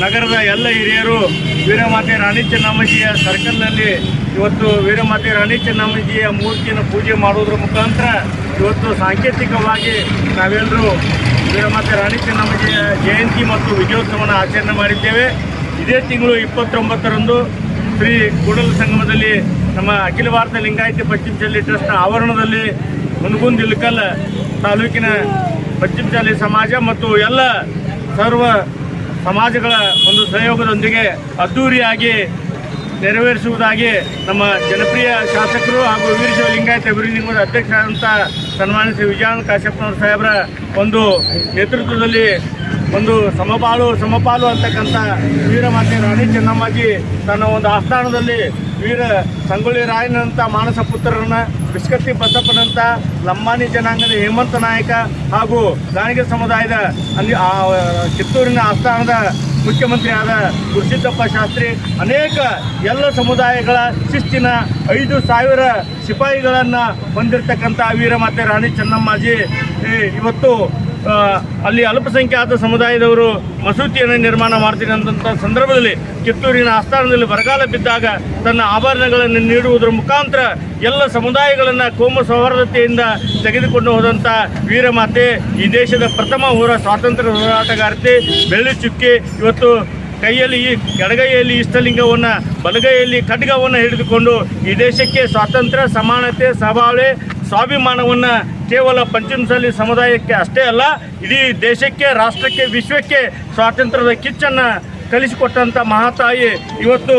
ನಗರದ ಎಲ್ಲ ಹಿರಿಯರು ವೀರಮಾತೆ ರಾಣಿ ಚೆನ್ನಮ್ಮಜಿಯ ಸರ್ಕಲ್ನಲ್ಲಿ ಇವತ್ತು ವೀರಮಾತೆ ರಾಣಿ ಚೆನ್ನಮ್ಮಜಿಯ ಮೂರ್ತಿಯನ್ನು ಪೂಜೆ ಮಾಡುವುದರ ಮುಖಾಂತರ ಇವತ್ತು ಸಾಂಕೇತಿಕವಾಗಿ ನಾವೆಲ್ಲರೂ ವೀರಮಾತೆ ರಾಣಿ ಚೆನ್ನಮ್ಮಜಿಯ ಜಯಂತಿ ಮತ್ತು ವಿಜಯೋತ್ಸವವನ್ನು ಆಚರಣೆ ಮಾಡಿದ್ದೇವೆ. ಇದೇ ತಿಂಗಳು ಇಪ್ಪತ್ತೊಂಬತ್ತರಂದು ಶ್ರೀ ಕೂಡಲ ಸಂಗಮದಲ್ಲಿ ನಮ್ಮ ಅಖಿಲ ಭಾರತ ಲಿಂಗಾಯತ ಪಶ್ಚಿಮ ಶಾಲೆ ಟ್ರಸ್ಟ್ನ ಆವರಣದಲ್ಲಿ ಮುನಗುಂದ್ ಇಲ್ಕಲ್ ತಾಲೂಕಿನ ಪಶ್ಚಿಮ ಶಾಲೆ ಸಮಾಜ ಮತ್ತು ಎಲ್ಲ ಸರ್ವ ಸಮಾಜಗಳ ಒಂದು ಸಹಯೋಗದೊಂದಿಗೆ ಅದ್ದೂರಿಯಾಗಿ ನೆರವೇರಿಸುವುದಾಗಿ ನಮ್ಮ ಜನಪ್ರಿಯ ಶಾಸಕರು ಹಾಗೂ ವೀರಶೈವ ಲಿಂಗಾಯತ ಅಭಿವೃದ್ಧಿ ನಿಗಮದ ಅಧ್ಯಕ್ಷರಾದಂಥ ಸನ್ಮಾನ್ಯ ಶ್ರೀ ವಿಜಯಾನಂದ ಕಾಶ್ಯಪ್ಪನವ್ರ ಸಾಹೇಬರ ಒಂದು ನೇತೃತ್ವದಲ್ಲಿ ಒಂದು ಸಮಪಾಲು ಸಮಪಾಲು ಅಂತಕ್ಕಂಥ ವೀರಮಾತೆ ರಾಣಿ ಚೆನ್ನಮ್ಮಾಜಿ ತನ್ನ ಒಂದು ಆಸ್ಥಾನದಲ್ಲಿ ವೀರ ಸಂಗೊಳ್ಳಿ ರಾಯನಂಥ ಮಾನಸ ಪುತ್ರರನ್ನ ಬಿಸ್ಕತ್ತಿ ಬಸಪ್ಪನಂತ ಲಂಬಾನಿ ಜನಾಂಗದ ಹೇಮಂತ ನಾಯಕ ಹಾಗೂ ಗಾಣಿಗ ಸಮುದಾಯದ ಅಲ್ಲಿ ಕಿತ್ತೂರಿನ ಆಸ್ಥಾನದ ಮುಖ್ಯಮಂತ್ರಿ ಆದ ಗುರುಸಿದ್ದಪ್ಪ ಶಾಸ್ತ್ರಿ ಅನೇಕ ಎಲ್ಲ ಸಮುದಾಯಗಳ ಶಿಸ್ತಿನ ಐದು ಸಾವಿರ ಸಿಪಾಯಿಗಳನ್ನು ಹೊಂದಿರತಕ್ಕಂಥ ವೀರಮಾತೆ ರಾಣಿ ಚೆನ್ನಮ್ಮಾಜಿ. ಇವತ್ತು ಅಲ್ಲಿ ಅಲ್ಪಸಂಖ್ಯಾತ ಸಮುದಾಯದವರು ಮಸೂತಿಯನ್ನು ನಿರ್ಮಾಣ ಮಾಡ್ತೀನಿ ಅಂತ ಸಂದರ್ಭದಲ್ಲಿ ಕಿತ್ತೂರಿನ ಆಸ್ಥಾನದಲ್ಲಿ ಬರಗಾಲ ಬಿದ್ದಾಗ ತನ್ನ ಆಭರಣಗಳನ್ನು ನೀಡುವುದರ ಮುಖಾಂತರ ಎಲ್ಲ ಸಮುದಾಯಗಳನ್ನು ಕೋಮ ಸೌಹಾರ್ದತೆಯಿಂದ ತೆಗೆದುಕೊಂಡು ಹೋದಂಥ ವೀರಮಾತೆ ಈ ದೇಶದ ಪ್ರಥಮ ಹೋರ ಸ್ವಾತಂತ್ರ್ಯ ಹೋರಾಟಗಾರ್ತಿ ಬೆಳ್ಳಿ ಚುಕ್ಕಿ. ಇವತ್ತು ಕೈಯಲ್ಲಿ ಈ ಎಡಗೈಯಲ್ಲಿ ಇಷ್ಟಲಿಂಗವನ್ನು ಬಲಗೈಯಲ್ಲಿ ಖಡ್ಗವನ್ನು ಹಿಡಿದುಕೊಂಡು ಈ ದೇಶಕ್ಕೆ ಸ್ವಾತಂತ್ರ್ಯ, ಸಮಾನತೆ ಸಬಾಳೆ ಸ್ವಾಭಿಮಾನವನ್ನು ಕೇವಲ ಪಂಚಮಸಾಲಿ ಸಮುದಾಯಕ್ಕೆ ಅಷ್ಟೇ ಅಲ್ಲ, ಇಡೀ ದೇಶಕ್ಕೆ, ರಾಷ್ಟ್ರಕ್ಕೆ, ವಿಶ್ವಕ್ಕೆ ಸ್ವಾತಂತ್ರ್ಯದ ಕಿಚ್ಚನ್ನು ಕಲಿಸಿಕೊಟ್ಟಂಥ ಮಹಾತಾಯಿ ಇವತ್ತು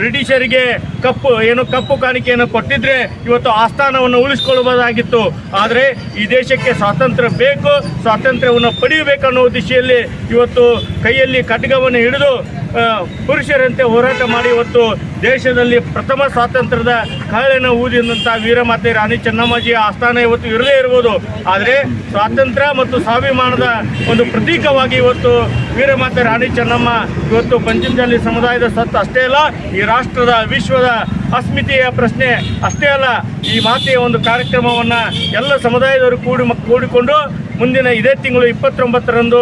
ಬ್ರಿಟಿಷರಿಗೆ ಕಪ್ಪು, ಏನು ಕಪ್ಪು ಕಾಣಿಕೆಯನ್ನು ಕೊಟ್ಟಿದ್ರೆ ಇವತ್ತು ಆಸ್ಥಾನವನ್ನು ಉಳಿಸ್ಕೊಳ್ಬೋದಾಗಿತ್ತು ಆದರೆ ಈ ದೇಶಕ್ಕೆ ಸ್ವಾತಂತ್ರ್ಯ ಬೇಕು, ಸ್ವಾತಂತ್ರ್ಯವನ್ನು ಪಡೆಯಬೇಕನ್ನೋ ದಿಶೆಯಲ್ಲಿ ಇವತ್ತು ಕೈಯಲ್ಲಿ ಖಡ್ಗವನ್ನು ಹಿಡಿದು ಪುರುಷರಂತೆ ಹೋರಾಟ ಮಾಡಿ ಇವತ್ತು ದೇಶದಲ್ಲಿ ಪ್ರಥಮ ಸ್ವಾತಂತ್ರ್ಯದ ಕಾಳಿನ ಊದಿದಂಥ ವೀರಮಾತೆ ರಾಣಿ ಚೆನ್ನಮ್ಮಾಜಿಯ ಆಸ್ಥಾನ ಇವತ್ತು ಇರದೇ ಇರ್ಬೋದು. ಆದರೆ ಸ್ವಾತಂತ್ರ್ಯ ಮತ್ತು ಸ್ವಾಭಿಮಾನದ ಒಂದು ಪ್ರತೀಕವಾಗಿ ಇವತ್ತು ವೀರಮಾತೆ ರಾಣಿ ಚೆನ್ನಮ್ಮ ಇವತ್ತು ಪಂಚಮಜಾಲಿ ಸಮುದಾಯದ ಸತ್ತು ಅಷ್ಟೇ ಅಲ್ಲ, ಈ ರಾಷ್ಟ್ರದ, ವಿಶ್ವದ ಅಸ್ಮಿತೆಯ ಪ್ರಶ್ನೆ ಅಷ್ಟೇ ಅಲ್ಲ, ಈ ಮಾತೆಯ ಒಂದು ಕಾರ್ಯಕ್ರಮವನ್ನು ಎಲ್ಲ ಸಮುದಾಯದವರು ಕೂಡಿ ಕೂಡಿಕೊಂಡು ಮುಂದಿನ ಇದೇ ತಿಂಗಳು ಇಪ್ಪತ್ತೊಂಬತ್ತರಂದು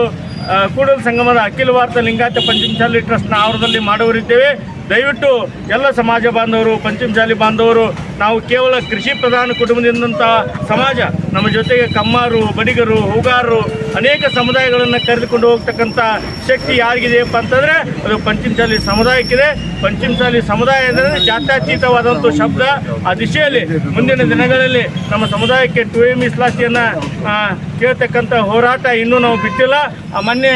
ಕೂಡಲ ಸಂಗಮದ ಅಖಿಲ ಭಾರತ ಲಿಂಗಾಯತ ಪಂಚಮಶಾಲಿ ಟ್ರಸ್ಟ್ನ ಆವರಣದಲ್ಲಿ ಮಾಡುವರಿದ್ದೇವೆ ದಯವಿಟ್ಟು ಎಲ್ಲ ಸಮಾಜ ಬಾಂಧವರು ಪಂಚಮಶಾಲಿ ಬಾಂಧವರು ನಾವು ಕೇವಲ ಕೃಷಿ ಪ್ರಧಾನ ಕುಟುಂಬದಿಂದಂಥ ಸಮಾಜ, ನಮ್ಮ ಜೊತೆಗೆ ಕಮ್ಮಾರು, ಬಡಿಗರು, ಹೂಗಾರರು, ಅನೇಕ ಸಮುದಾಯಗಳನ್ನು ಕರೆದುಕೊಂಡು ಹೋಗ್ತಕ್ಕಂಥ ಶಕ್ತಿ ಯಾರಿಗಿದೆಯಪ್ಪ ಅಂತಂದರೆ ಅದು ಪಂಚಮಸಾಲಿ ಸಮುದಾಯಕ್ಕಿದೆ. ಪಂಚಮಸಾಲಿ ಸಮುದಾಯ ಅಂದರೆ ಜಾತ್ಯತೀತವಾದಂಥ ಶಬ್ದ. ಆ ದಿಶೆಯಲ್ಲಿ ಮುಂದಿನ ದಿನಗಳಲ್ಲಿ ನಮ್ಮ ಸಮುದಾಯಕ್ಕೆ ಟು ಎ ಮೀಸಲಾತಿಯನ್ನು ಕೇಳ್ತಕ್ಕಂಥ ಹೋರಾಟ ಇನ್ನೂ ನಾವು ಬಿಟ್ಟಿಲ್ಲ. ಆ ಮೊನ್ನೆ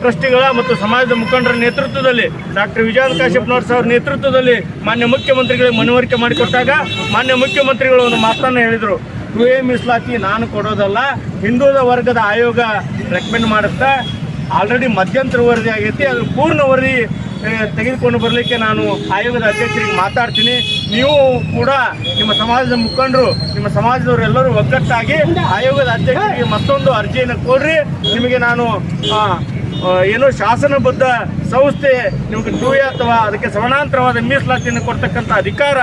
ಟ್ರಸ್ಟಿಗಳ ಮತ್ತು ಸಮಾಜದ ಮುಖಂಡರ ನೇತೃತ್ವದಲ್ಲಿ ಡಾಕ್ಟರ್ ವಿಜಯ ಕಾಶ್ಯಪ್ನವ್ರ ಸಾವಿರ ನೇತೃತ್ವದಲ್ಲಿ ಮಾನ್ಯ ಮುಖ್ಯಮಂತ್ರಿಗಳಿಗೆ ಮನವರಿಕೆ ಮಾಡಿಕೊಟ್ಟಾಗ ಮಾನ್ಯ ಮುಖ್ಯಮಂತ್ರಿಗಳು ಒಂದು ಮಾತನ್ನು ಹೇಳಿದರು. ಟು ಎ ಮೀಸಲಾತಿ ನಾನು ಕೊಡೋದಲ್ಲ, ಹಿಂದುಳಿದ ವರ್ಗದ ಆಯೋಗ ರೆಕಮೆಂಡ್ ಮಾಡುತ್ತಾ? ಆಲ್ರೆಡಿ ಮಧ್ಯಂತರ ವರದಿ ಆಗೈತಿ, ಅದು ಪೂರ್ಣ ವರದಿ ತೆಗೆದುಕೊಂಡು ಬರಲಿಕ್ಕೆ ನಾನು ಆಯೋಗದ ಅಧ್ಯಕ್ಷರಿಗೆ ಮಾತಾಡ್ತೀನಿ. ನೀವು ಕೂಡ ನಿಮ್ಮ ಸಮಾಜದ ಮುಖಂಡರು, ನಿಮ್ಮ ಸಮಾಜದವರೆಲ್ಲರೂ ಒಗ್ಗಟ್ಟಾಗಿ ಆಯೋಗದ ಅಧ್ಯಕ್ಷರಿಗೆ ಮತ್ತೊಂದು ಅರ್ಜಿಯನ್ನು ಕೊಡ್ರಿ. ನಿಮಗೆ ನಾನು ಏನೋ ಶಾಸನಬದ್ಧ ಸಂಸ್ಥೆ ನಿಮಗೆ ಟೂ ಅಥವಾ ಅದಕ್ಕೆ ಸಮಾನಾಂತರವಾದ ಮೀಸಲಾತಿಯನ್ನು ಕೊಡ್ತಕ್ಕಂಥ ಅಧಿಕಾರ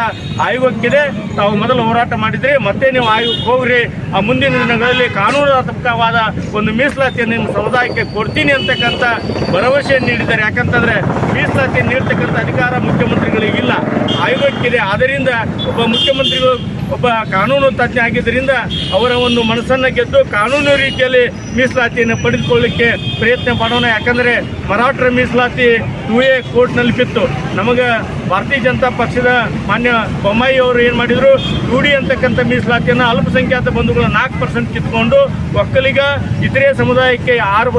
ಆಯೋಗಕ್ಕಿದೆ. ತಾವು ಮೊದಲು ಹೋರಾಟ ಮಾಡಿದ್ರಿ, ಮತ್ತೆ ನೀವು ಆಯೋಗಕ್ಕೆ ಹೋಗ್ರಿ. ಆ ಮುಂದಿನ ದಿನಗಳಲ್ಲಿ ಕಾನೂನಾತ್ಮಕವಾದ ಒಂದು ಮೀಸಲಾತಿಯನ್ನು ನಿಮ್ಮ ಸಮುದಾಯಕ್ಕೆ ಕೊಡ್ತೀನಿ ಅಂತಕ್ಕಂಥ ಭರವಸೆಯನ್ನು ನೀಡಿದ್ದಾರೆ. ಯಾಕಂತಂದ್ರೆ ಮೀಸಲಾತಿಯನ್ನು ನೀಡ್ತಕ್ಕಂಥ ಅಧಿಕಾರ ಮುಖ್ಯಮಂತ್ರಿಗಳಿಗಿಲ್ಲ ಆಯೋಗಕ್ಕಿದೆ. ಆದ್ದರಿಂದ ಒಬ್ಬ ಮುಖ್ಯಮಂತ್ರಿಗಳು ಒಬ್ಬ ಕಾನೂನು ತಜ್ಞ ಆಗಿದ್ದರಿಂದ ಅವರ ಒಂದು ಮನಸ್ಸನ್ನು ಗೆದ್ದು ಕಾನೂನು ರೀತಿಯಲ್ಲಿ ಮೀಸಲಾತಿಯನ್ನು ಪಡೆದುಕೊಳ್ಳಿಕ್ಕೆ ಪ್ರಯತ್ನ ಮಾಡೋಣ. ಯಾಕಂದರೆ ಮರಾಠರ ಮೀಸಲಾತಿ ಟು ಎ ಕೋರ್ಟ್ನಲ್ಲಿ ಬಿತ್ತು ನಮಗೆ ಭಾರತೀಯ ಜನತಾ ಪಕ್ಷದ ಮಾನ್ಯ ಬೊಮ್ಮಾಯಿ ಅವರು ಏನು ಮಾಡಿದರು? ಟು ಡಿ ಅಂತಕ್ಕಂಥ ಮೀಸಲಾತಿಯನ್ನು ಅಲ್ಪಸಂಖ್ಯಾತ ಬಂಧುಗಳ ನಾಲ್ಕು ಪರ್ಸೆಂಟ್ ಕಿತ್ಕೊಂಡು ಒಕ್ಕಲಿಗ, ಇತರೆ ಸಮುದಾಯಕ್ಕೆ ಆರು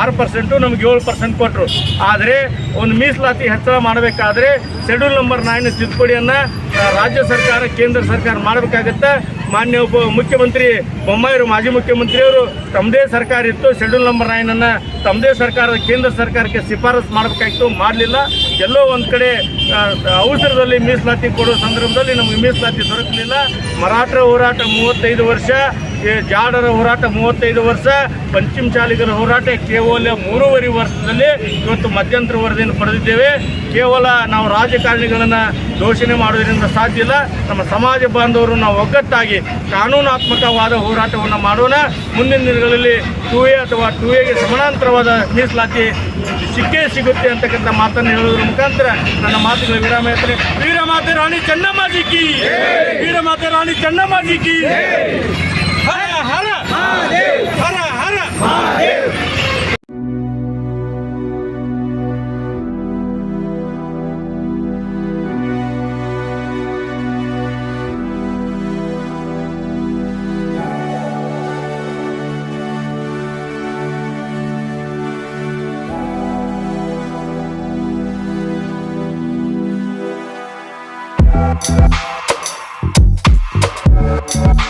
ಆರು ಪರ್ಸೆಂಟು ನಮ್ಗೆ ಏಳು ಪರ್ಸೆಂಟ್ ಕೊಟ್ಟರು ಆದರೆ ಒಂದು ಮೀಸಲಾತಿ ಹೆಚ್ಚಳ ಮಾಡಬೇಕಾದ್ರೆ ಶೆಡ್ಯೂಲ್ ನಂಬರ್ ನೈನ್ ತಿದ್ದುಪಡಿಯನ್ನು ರಾಜ್ಯ ಸರ್ಕಾರ, ಕೇಂದ್ರ ಸರ್ಕಾರ ಮಾಡಬೇಕಾಗತ್ತೆ? ಮಾನ್ಯ ಉಪ ಮುಖ್ಯಮಂತ್ರಿ ಬೊಮ್ಮಾಯಿರು ಮಾಜಿ ಮುಖ್ಯಮಂತ್ರಿಯವರು ತಮ್ಮದೇ ಸರ್ಕಾರ ಇತ್ತು. ಶೆಡ್ಯೂಲ್ ನಂಬರ್ ನೈನನ್ನು ತಮ್ಮದೇ ಸರ್ಕಾರ, ಕೇಂದ್ರ ಸರ್ಕಾರಕ್ಕೆ ಶಿಫಾರಸು ಮಾಡಬೇಕಾಗಿತ್ತು ಮಾಡಲಿಲ್ಲ. ಎಲ್ಲೋ ಒಂದು ಕಡೆ ಅವಸರದಲ್ಲಿ ಮೀಸಲಾತಿ ಕೊಡೋ ಸಂದರ್ಭದಲ್ಲಿ ನಮಗೆ ಮೀಸಲಾತಿ ದೊರಕಲಿಲ್ಲ. ಮರಾಠರ ಹೋರಾಟ ಮೂವತ್ತೈದು ವರ್ಷ ಜಾಡರ ಹೋರಾಟ ಮೂವತ್ತೈದು ವರ್ಷ, ಪಂಚಮ ಚಾಲಿಗರ ಹೋರಾಟ ಕೇವಲ ಮೂರುವರೆ ವರ್ಷದಲ್ಲಿ ಇವತ್ತು ಮಧ್ಯಂತರ ವರದಿಯನ್ನು ಪಡೆದಿದ್ದೇವೆ. ಕೇವಲ ನಾವು ರಾಜಕಾರಣಿಗಳನ್ನು ದೋಷಣೆ ಮಾಡೋದ್ರಿಂದ ಸಾಧ್ಯ ಇಲ್ಲ. ನಮ್ಮ ಸಮಾಜ ಬಾಂಧವರು ನಾವು ಒಗ್ಗಟ್ಟಾಗಿ ಕಾನೂನಾತ್ಮಕವಾದ ಹೋರಾಟವನ್ನು ಮಾಡೋಣ. ಮುಂದಿನ ದಿನಗಳಲ್ಲಿ ಟೂ ಎ ಅಥವಾ ಟೂ ಎಗೆ ಸಮಾನಾಂತರವಾದ ಮೀಸಲಾತಿ ಸಿಕ್ಕೇ ಸಿಗುತ್ತೆ ಅಂತಕ್ಕಂಥ ಮಾತನ್ನು ಹೇಳೋದ್ರ ಮುಖಾಂತರ ನನ್ನ ಮಾತುಗಳ ವಿರಾಮ ಹೇಳ್ತಾರೆ ವೀರಮಾತೆ ರಾಣಿ ಚೆನ್ನಮ್ಮಾಜಿ ಕಿ. ವೀರಮಾತೆ ರಾಣಿ ಚೆನ್ನಮ್ಮಾಜಿ ಕಿ. ಹರ ಹರ ಹರ ಹರ Thank